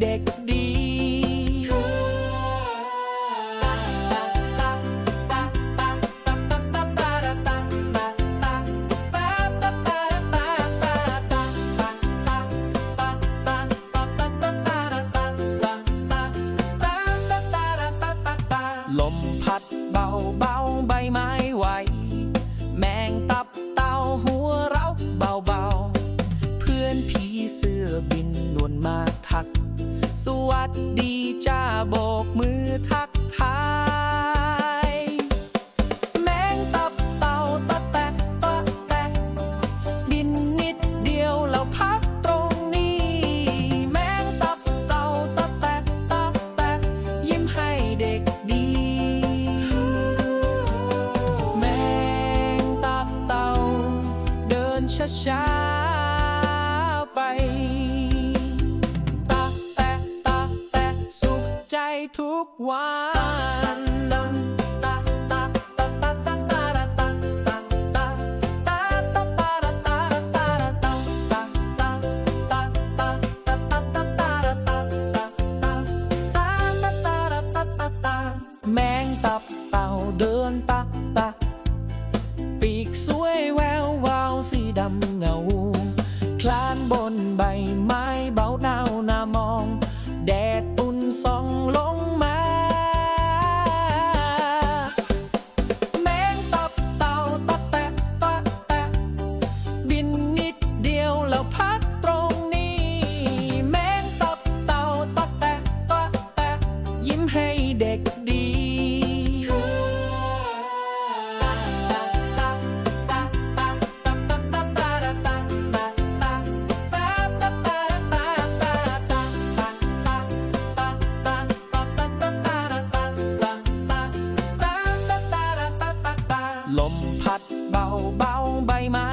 เด็กดี วัสดีจ้าโบกมือทักทาย แมงตับเต่าตะแตะตะแตะบินนิดเดียวแล้วพักตรงนี้ แมงตับเต่าตะแตะตะแตะยิ้มให้เด็กดี แมงตับเต่าเดินช้าๆ ทุกวันแมงตับเต่าเดินตักตักปีกสวยแว เบาใบไม้